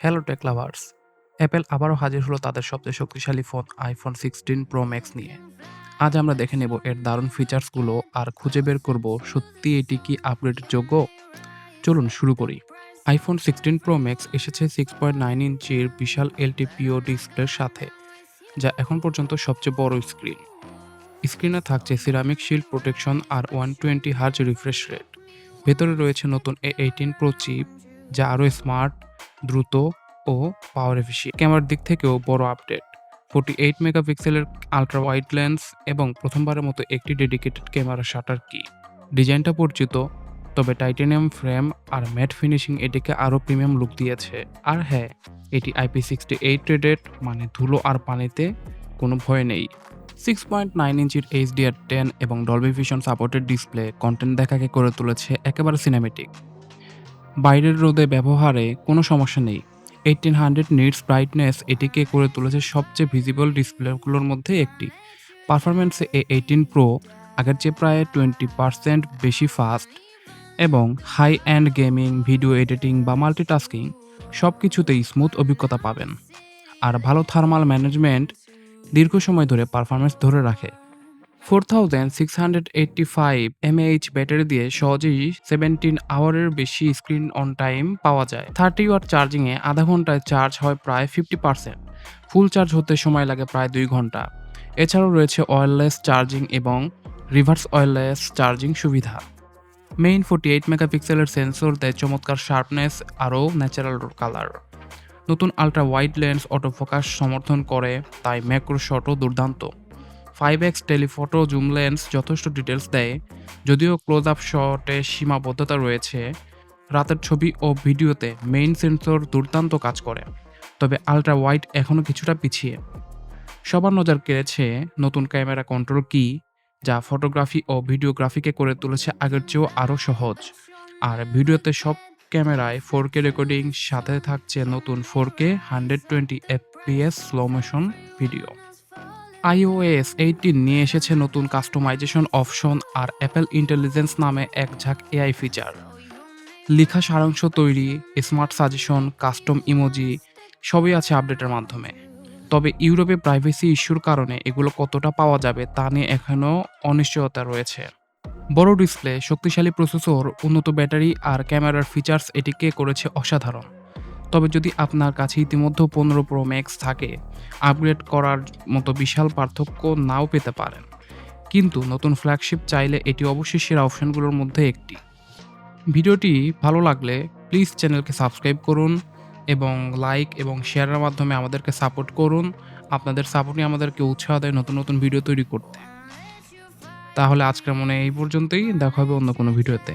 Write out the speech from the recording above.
Hello take lovers Apple আবারও হাজির হলো তাদের সবচেয়ে শক্তিশালী phone iPhone sixteen pro max নিয়ে। আজ আমরা দেখে নেব এর দারুণ ফিচার্সগুলো আর খুঁজে বের করব সত্যি এটি কি আপগ্রেডের যোগ্য? চলুন শুরু করি। আইফোন সিক্সটিন প্রো ম্যাক্স এসেছে সিক্স পয়েন্ট নাইন ইঞ্চির বিশাল এলটিপিও ডিসপ্লের সাথে, যা এখন পর্যন্ত সবচেয়ে বড় স্ক্রিন স্ক্রিনে থাকছে সিরামিক শিল্ড প্রোটেকশন আর one twenty hertz refresh rate ভেতরে রয়েছে নতুন এ এইটিন প্রো চিপ যা আরও স্মার্ট দ্রুত ও পাওয়ার এফিসিয়েন্ট ক্যামেরার দিক থেকেও বড় আপডেট ফোর্টি এইট মেগাপিক্সেলের আলট্রা ওয়াইড লেন্স এবং প্রথমবারের মতো একটি ডেডিকেটেড ক্যামেরা শাটার কি ডিজাইনটা পরিচিত, তবে টাইটানিয়াম ফ্রেম আর ম্যাট ফিনিশিং এটিকে আরও প্রিমিয়াম লুক দিয়েছে। আর হ্যাঁ এটি আইপি সিক্সটি এইট রেডেড মানে ধুলো আর পানিতে কোনো ভয় নেই। সিক্স পয়েন্ট নাইন ইঞ্চির এইচডিআর টেন এবং Dolby vision supported display content দেখাকে করে তুলেছে একেবারে সিনেমেটিক বাইরের রোদে ব্যবহারে কোনো সমস্যা নেই। এইটিন হান্ড্রেড নিটস ব্রাইটনেস এটিকে করে তুলেছে সবচেয়ে ভিজিবল ডিসপ্লেগুলোর মধ্যে একটি। পারফরমেন্সে এ এইটিন প্রো আগের চেয়ে প্রায় টোয়েন্টি পার্সেন্ট বেশি ফাস্ট এবং high end gaming video editing বা মাল্টিটাস্কিং সব কিছুতেই স্মুথ অভিজ্ঞতা পাবেন। আর ভালো থার্মাল ম্যানেজমেন্ট দীর্ঘ সময় ধরে পারফরমেন্স ধরে রাখে। Four thousand six hundred eighty five mAh battery দিয়ে সহজেই সেভেন্টিন আওয়ারের বেশি স্ক্রিন অন টাইম পাওয়া যায়। থার্টি ওয়াট চার্জিংয়ে আধা ঘন্টায় চার্জ হয় প্রায় ফিফটি পার্সেন্ট ফুল চার্জ হতে সময় লাগে প্রায় দুই ঘণ্টা। এছাড়াও রয়েছে ওয়্যারলেস চার্জিং এবং রিভার্স ওয়্যারলেস চার্জিং সুবিধা। মেইন ফোর্টি এইট মেগাপিক্সেলের সেন্সর দেয় চমৎকার শার্পনেস আরও ন্যাচারাল কালার নতুন আলট্রা ওয়াইড লেন্স অটোফোকাস সমর্থন করে, তাই ম্যাক্রো শটও দুর্দান্ত। Five X telephoto zoom lens যথেষ্ট ডিটেলস দেয়, যদিও ক্লোজ আপ শটে সীমাবদ্ধতা রয়েছে। রাতের ছবি ও ভিডিওতে মেইন সেন্সর দুর্দান্ত কাজ করে, তবে আলট্রা ওয়াইড এখনও কিছুটা পিছিয়ে। সবার নজর কেড়েছে নতুন ক্যামেরা কন্ট্রোল কি, যা ফটোগ্রাফি ও ভিডিওগ্রাফিকে করে তুলেছে আগের চেয়েও আরও সহজ। আর ভিডিওতে সব ক্যামেরায় ফোর কে রেকর্ডিং সাথে থাকছে নতুন four K hundred twenty FPS slow motion video iOS eighteen নিয়ে এসেছে নতুন কাস্টমাইজেশন অপশন আর অ্যাপেল ইন্টেলিজেন্স নামে এক ঝাঁক এআই ফিচার লেখা সারাংশ তৈরি স্মার্ট সাজেশন কাস্টম ইমোজি সবই আছে আপডেটের মাধ্যমে। তবে ইউরোপে প্রাইভেসি ইস্যুর কারণে এগুলো কতটা পাওয়া যাবে তা নিয়ে এখনও অনিশ্চয়তা রয়েছে। বড় ডিসপ্লে শক্তিশালী প্রসেসর উন্নত ব্যাটারি আর ক্যামেরার ফিচার্স এটিকে করেছে অসাধারণ। তবে যদি আপনার কাছে ইতিমধ্যে পনেরো প্রো ম্যাক্স থাকে আপগ্রেড করার মতো বিশাল পার্থক্য নাও পেতে পারেন। কিন্তু নতুন ফ্ল্যাগশিপ চাইলে এটি অবশ্যই সেরা অপশনগুলোর মধ্যে একটি। ভিডিওটি ভালো লাগলে প্লিজ চ্যানেলকে সাবস্ক্রাইব করুন এবং লাইক এবং শেয়ারের মাধ্যমে আমাদেরকে সাপোর্ট করুন। আপনাদের সাপোর্টই আমাদেরকে উৎসাহ দেয় নতুন নতুন ভিডিও তৈরি করতে। তাহলে আজকের মনে এই পর্যন্তই। দেখা হবে অন্য কোনো ভিডিওতে